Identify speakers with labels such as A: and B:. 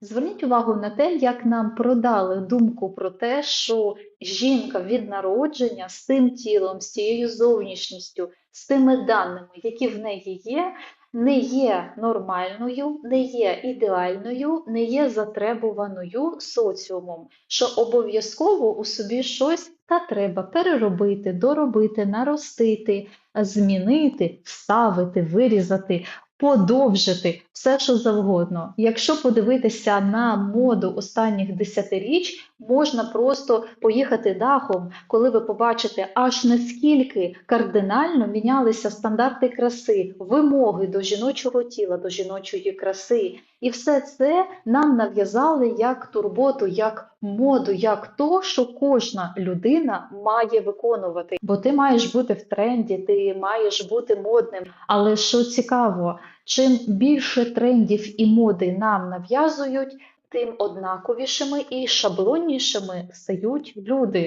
A: Зверніть увагу на те, як нам продали думку про те, що жінка від народження з тим тілом, з цією зовнішністю, з тими даними, які в неї є, не є нормальною, не є ідеальною, не є затребуваною соціумом, що обов'язково у собі щось та треба переробити, доробити, наростити, змінити, вставити, вирізати, подовжити, все що завгодно. Якщо подивитися на моду останніх десятиріч, можна просто поїхати дахом, коли ви побачите, аж наскільки кардинально мінялися стандарти краси, вимоги до жіночого тіла, до жіночої краси. І все це нам нав'язали як турботу, як моду, як то, що кожна людина має виконувати. Бо ти маєш бути в тренді, ти маєш бути модним. Але що цікаво, чим більше трендів і моди нам нав'язують, тим однаковішими і шаблоннішими стають люди.